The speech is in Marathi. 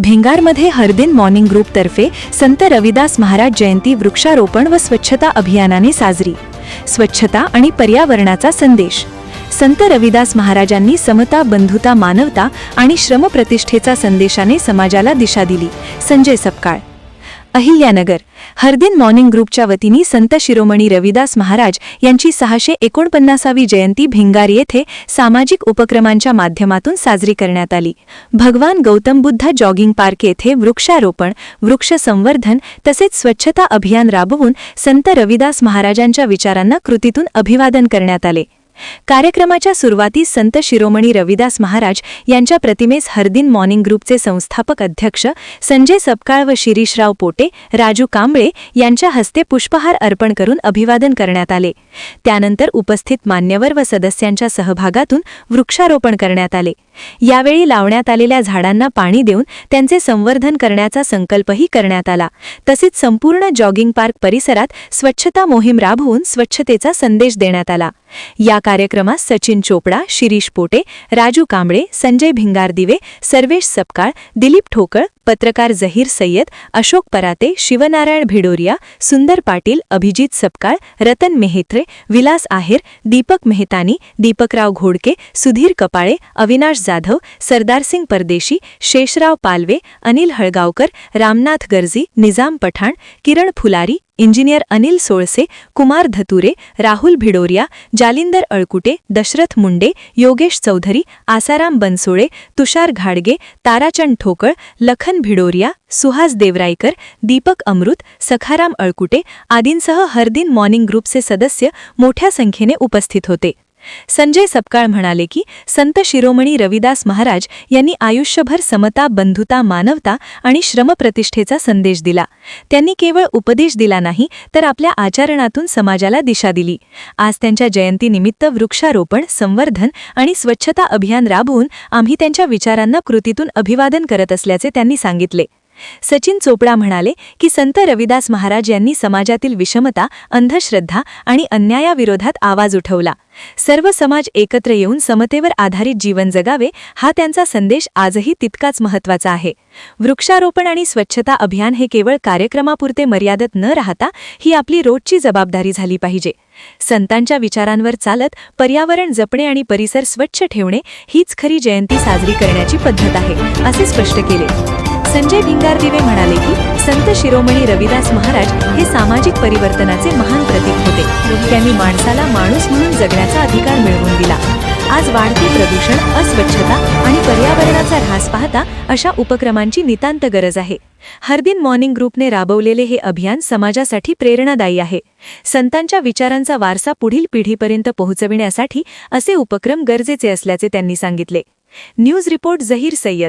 भेंगारमध्ये हरदिन मॉर्निंग ग्रुपतर्फे संत रविदास महाराज जयंती वृक्षारोपण व स्वच्छता अभियानाने साजरी. स्वच्छता आणि पर्यावरणाचा संदेश. संत रविदास महाराजांनी समता बंधुता मानवता आणि श्रमप्रतिष्ठेचा संदेशाने समाजाला दिशा दिली. संजय सपकाळ. अहिल्यानगर. हरदिन मॉर्निंग ग्रुपच्या वतीने संत शिरोमणी रविदास महाराज यांची सहाशे एकोणपन्नासावी जयंती भिंगार येथे सामाजिक उपक्रमांच्या माध्यमातून साजरी करण्यात आली. भगवान गौतम बुद्ध जॉगिंग पार्क येथे वृक्षारोपण वृक्ष संवर्धन तसेच स्वच्छता अभियान राबवून संत रविदास महाराजांच्या विचारांना कृतीतून अभिवादन करण्यात आले. कार्यक्रमाच्या सुरुवातीस संत शिरोमणी रविदास महाराज यांच्या प्रतिमेस हरदिन मॉर्निंग ग्रुपचे संस्थापक अध्यक्ष संजय सपकाळ व शिरीषराव पोटे राजू कांबळे यांच्या हस्ते पुष्पहार अर्पण करून अभिवादन करण्यात आले. त्यानंतर उपस्थित मान्यवर व सदस्यांच्या सहभागातून वृक्षारोपण करण्यात आले. यावेळी लावण्यात आलेल्या झाडांना पाणी देऊन त्यांचे संवर्धन करण्याचा संकल्पही करण्यात आला. तसेच संपूर्ण जॉगिंग पार्क परिसरात स्वच्छता मोहीम राबवून स्वच्छतेचा संदेश देण्यात आला. या कार्यक्रमात सचिन चोपडा शिरीष पोटे राजू कांबळे संजय भिंगारदिवे सर्वेश सपकाळ दिलीप ठोकळ पत्रकार जहीर सय्यद अशोक पराते शिवनारायण भिडोरिया सुंदर पाटील अभिजित सपकाळ रतन मेहेत्रे विलास आहेर दीपक मेहतानी दीपकराव घोडके सुधीर कपाळे अविनाश जाधव सरदारसिंग परदेशी शेषराव पालवे अनिल हळगावकर रामनाथ गर्जी निजाम पठाण किरण फुलारी इंजिनियर अनिल सोळसे कुमार धतुरे राहुल भिडोरिया जालिंदर अळकुटे दशरथ मुंडे योगेश चौधरी आसाराम बनसोळे तुषार घाडगे ताराचंद ठोकळ लखन भिडोरिया सुहास देवराईकर दीपक अमृत सखाराम अळकुटे आदींसह हरदिन मॉर्निंग ग्रुपचे सदस्य मोठ्या संख्येने उपस्थित होते. संजय सपकाळ म्हणाले की संत शिरोमणी रविदास महाराज यांनी आयुष्यभर समता बंधुता मानवता आणि श्रमप्रतिष्ठेचा संदेश दिला. त्यांनी केवळ उपदेश दिला नाही तर आपल्या आचरणातून समाजाला दिशा दिली. आज त्यांच्या जयंतीनिमित्त वृक्षारोपण संवर्धन आणि स्वच्छता अभियान राबवून आम्ही त्यांच्या विचारांना कृतीतून अभिवादन करत असल्याचे त्यांनी सांगितले. सचिन चोपडा म्हणाले की संत रविदास महाराज यांनी समाजातील विषमता अंधश्रद्धा आणि अन्यायाविरोधात आवाज उठवला. सर्व समाज एकत्र येऊन समतेवर आधारित जीवन जगावे हा त्यांचा संदेश आजही तितकाच महत्त्वाचा आहे. वृक्षारोपण आणि स्वच्छता अभियान हे केवळ कार्यक्रमापुरते मर्यादित न राहता ही आपली रोजची जबाबदारी झाली पाहिजे. संतांच्या विचारांवर चालत पर्यावरण जपणे आणि परिसर स्वच्छ ठेवणे हीच खरी जयंती साजरी करण्याची पद्धत आहे असे स्पष्ट केले. संजय भिंगारदिवे म्हणाले की संत शिरोमणी रविदास महाराज हे सामाजिक परिवर्तनाचे महान प्रतीक होते. त्यांनी माणसाला माणूस म्हणून जगण्याचा अधिकार मिळवून दिला. आज वाढते प्रदूषण अस्वच्छता आणि पर्यावरणाचा ऱ्हास पाहता अशा उपक्रमांची नितांत गरज आहे. हरदिन मॉर्निंग ग्रुपने राबवलेले हे अभियान समाजासाठी प्रेरणादायी आहे. संतांच्या विचारांचा वारसा पुढील पिढीपर्यंत पोहोचविण्यासाठी असे उपक्रम गरजेचे असल्याचे त्यांनी सांगितले. News report Zaheer Sayyad.